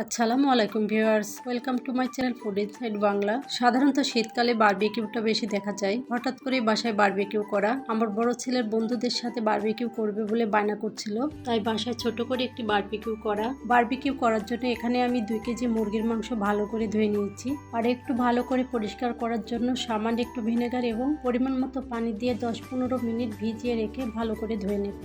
আসসালামু আলাইকুম viewers, welcome to my channel food inside Bangla. সাধারণত শীতকালে বারবিকিউটা বেশি দেখা যায়। হঠাৎ করে বাসায় বারবিকিউ করা। আমার বড় ছেলের বন্ধুদের সাথে বারবিকিউ করবে বলে বায়না করছিল। তাই বাসায় ছোট করে একটি বারবিকিউ করা। বারবিকিউ করার জন্য এখানে আমি দুই কেজি মুরগির মাংস ভালো করে ধুয়ে নিয়েছি। আর একটু ভালো করে পরিষ্কার করার জন্য সামান্য একটু ভিনেগার এবং পরিমাণ মতো পানি দিয়ে দশ পনেরো মিনিট ভিজিয়ে রেখে ভালো করে ধুয়ে নেব।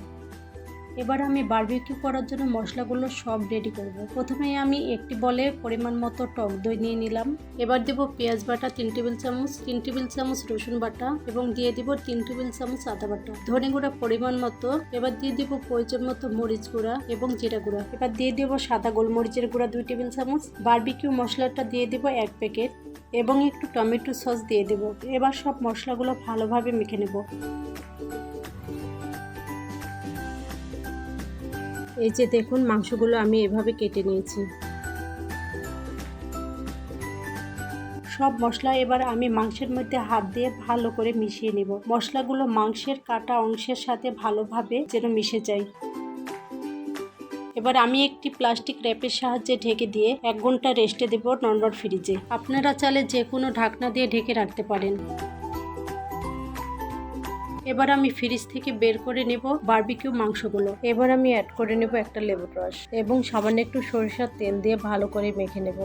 এবার আমি বারবিকিউ করার জন্য মশলাগুলো সব রেডি করব। প্রথমে আমি একটি বলে পরিমাণ মতো টক দই নিয়ে নিলাম। এবার দেব পেঁয়াজ বাটা তিন টেবিল চামচ, তিন টেবিল চামচ রসুন বাটা এবং দিয়ে দিব তিন টেবিল চামচ আদা বাটা। ধনে গুঁড়া পরিমাণ মতো। এবার দিয়ে দিব প্রয়োজন মতো মরিচ গুঁড়া এবং জিরা গুঁড়া। এবার দিয়ে দেব সাদা গোলমরিচের গুঁড়া দুই টেবিল চামচ। বারবিকিউ মশলাটা দিয়ে দেব এক প্যাকেট এবং একটু টমেটো সস দিয়ে দেব। এবার সব মশলাগুলো ভালোভাবে মেখে নেব। এই যে দেখুন, মাংসগুলো আমি এভাবে কেটে নিয়েছি। সব মশলা এবার আমি মাংসের মধ্যে হাত দিয়ে ভালো করে মিশিয়ে নেব। মশলাগুলো মাংসের কাটা অংশের সাথে ভালোভাবে যেন মিশে যায়। এবার আমি একটি প্লাস্টিক র্যাপের সাহায্যে ঢেকে দিয়ে এক ঘণ্টা রেস্টে দেব নর্মাল ফ্রিজে। আপনারা চাইলে যে কোনো ঢাকনা দিয়ে ঢেকে রাখতে পারেন। এবার আমি ফ্রিজ থেকে বের করে নেব বারবিকিউ মাংসগুলো। এবার আমি অ্যাড করে নেব একটা লেবুর রস এবং সামান্য একটু সরিষার তেল দিয়ে ভালো করে মেখে নেব।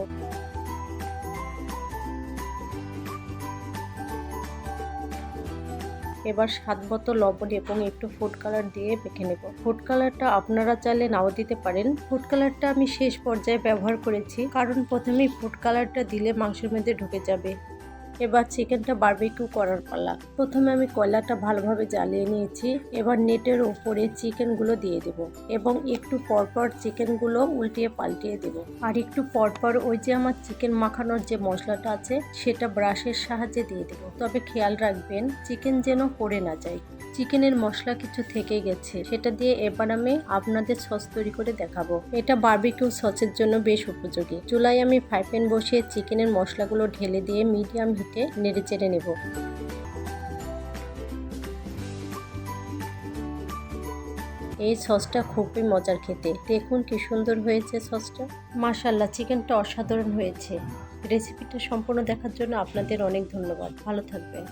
এবার স্বাদ মতো লবণ এবং একটু ফুড কালার দিয়ে মেখে নেব। ফুড কালারটা আপনারা চাইলে নাও দিতে পারেন। ফুড কালারটা আমি শেষ পর্যায়ে ব্যবহার করেছি, কারণ প্রথমেই ফুড কালারটা দিলে মাংসের মধ্যে ঢুকে যাবে। এবার চিকেনটা বারবিকিউ করার পালা। প্রথমে আমি কয়লাটা ভালোভাবে জ্বালিয়ে নিয়েছি, এবার নেটের ওপরে চিকেনগুলো দিয়ে দেব এবং একটু পরপর চিকেনগুলো উল্টিয়ে পাল্টিয়ে দেব। আর একটু পরপর ওই যে আমার চিকেন মাখানোর যে মশলাটা আছে, সেটা ব্রাশের সাহায্যে দিয়ে দেব। তবে খেয়াল রাখবেন, চিকেন যেন পড়ে না যায়। চিকেনের মশলা কিছু থেকে গেছে, সেটা দিয়ে এবার আমি আপনাদের সস তৈরি করে দেখাবো। এটা বার্বিকিউ সসের জন্য বেশ উপযোগী। চুলায় আমি ফ্রাই প্যান বসিয়ে চিকেনের মশলাগুলো ঢেলে দিয়ে মিডিয়াম হিটে নেড়ে চেড়ে নেব। এই সসটা খুবই মজার খেতে। দেখুন কি সুন্দর হয়েছে সসটা। মাশাল্লাহ চিকেনটা অসাধারণ হয়েছে। রেসিপিটা সম্পূর্ণ দেখার জন্য আপনাদের অনেক ধন্যবাদ। ভালো থাকবেন।